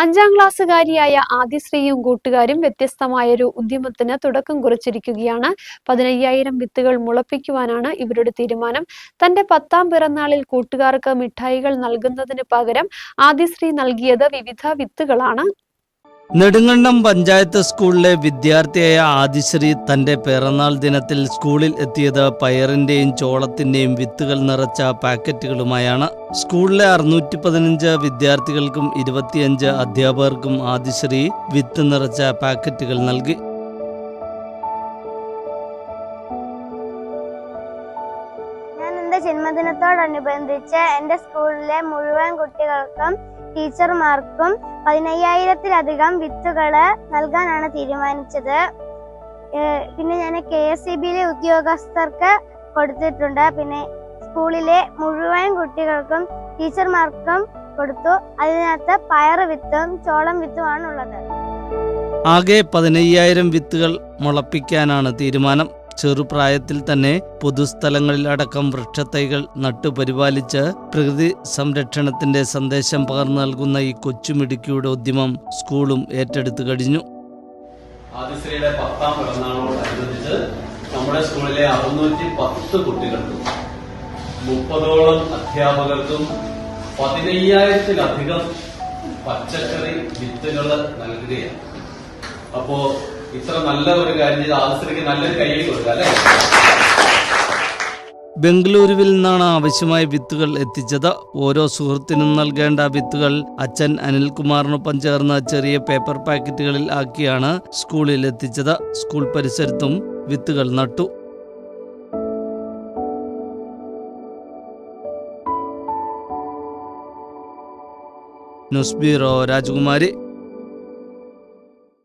അഞ്ചാം ക്ലാസ്സുകാരിയായ ആദിശ്രീയും കൂട്ടുകാരും വ്യത്യസ്തമായ ഒരു ഉദ്യമത്തിന് തുടക്കം കുറിച്ചിരിക്കുകയാണ്. പതിനയ്യായിരം വിത്തുകൾ മുളപ്പിക്കുവാനാണ് ഇവരുടെ തീരുമാനം. തന്റെ പത്താം പിറന്നാളിൽ കൂട്ടുകാർക്ക് മിഠായികൾ നൽകുന്നതിന് പകരം ആദിശ്രീ നൽകിയത് വിവിധ വിത്തുകളാണ്. നെടുങ്കണ്ടം പഞ്ചായത്ത് സ്കൂളിലെ വിദ്യാർത്ഥിയായ ആദിശ്രീ തന്റെ പിറന്നാൾ ദിനത്തിൽ സ്കൂളിൽ എത്തിയത് പയറിന്റെയും ചോളത്തിന്റെയും വിത്തുകൾ നിറച്ച പാക്കറ്റുകളുമായാണ്. സ്കൂളിലെ അറുന്നൂറ്റി പതിനഞ്ച് വിദ്യാർത്ഥികൾക്കും ഇരുപത്തിയഞ്ച് അധ്യാപകർക്കും ആദിശ്രീ വിത്ത് നിറച്ച പാക്കറ്റുകൾ നൽകി. ജന്മദിനത്തോടനുബന്ധിച്ച് എന്റെ സ്കൂളിലെ മുഴുവൻ കുട്ടികൾക്കും ടീച്ചർമാർക്കും പതിനയ്യായിരത്തിലധികം വിത്തുകൾ നൽകാനാണ് തീരുമാനിച്ചത്. പിന്നെ ഞാൻ കെ എസ് സി ബിയിലെ ഉദ്യോഗസ്ഥർക്ക് കൊടുത്തിട്ടുണ്ട്. പിന്നെ സ്കൂളിലെ മുഴുവൻ കുട്ടികൾക്കും ടീച്ചർമാർക്കും കൊടുത്തു. അതിനകത്ത് പയറ് വിത്തും ചോളം വിത്തുമാണ് ഉള്ളത്. ആകെ പതിനയ്യായിരം വിത്തുകൾ മുളപ്പിക്കാനാണ് തീരുമാനം. ചെറുപ്രായത്തിൽ തന്നെ പൊതുസ്ഥലങ്ങളിൽ അടക്കം വൃക്ഷത്തൈകൾ നട്ടുപരിപാലിച്ച് പ്രകൃതി സംരക്ഷണത്തിന്റെ സന്ദേശം പകർന്നു നൽകുന്ന ഈ കൊച്ചുമിടുക്കിയുടെ ഉദ്യമം സ്കൂളും ഏറ്റെടുത്തു കഴിഞ്ഞു. ആദിശ്രീയുടെ പത്താം പിറന്നാളോടനുബന്ധിച്ച് നമ്മുടെ സ്കൂളിലെ അറുന്നൂറ്റി പത്ത് കുട്ടികൾക്കും മുപ്പതോളം അധ്യാപകർക്കും പതിനയ്യായിരത്തിലധികം പച്ചക്കറി വിത്തുകൾ നൽകുകയാണ്. അപ്പോ ഇത്ര ബംഗളൂരുവിൽ നിന്നാണ് ആവശ്യമായ വിത്തുകൾ എത്തിച്ചത്. ഓരോ സുഹൃത്തിനും നൽകേണ്ട വിത്തുകൾ അച്ഛൻ അനിൽകുമാറിനൊപ്പം ചേർന്ന ചെറിയ പേപ്പർ പാക്കറ്റുകളിൽ ആക്കിയാണ് സ്കൂളിൽ എത്തിച്ചത്. സ്കൂൾ പരിസരത്തും വിത്തുകൾ നട്ടു. ന്യൂസ് ബ്യൂറോ രാജകുമാരി.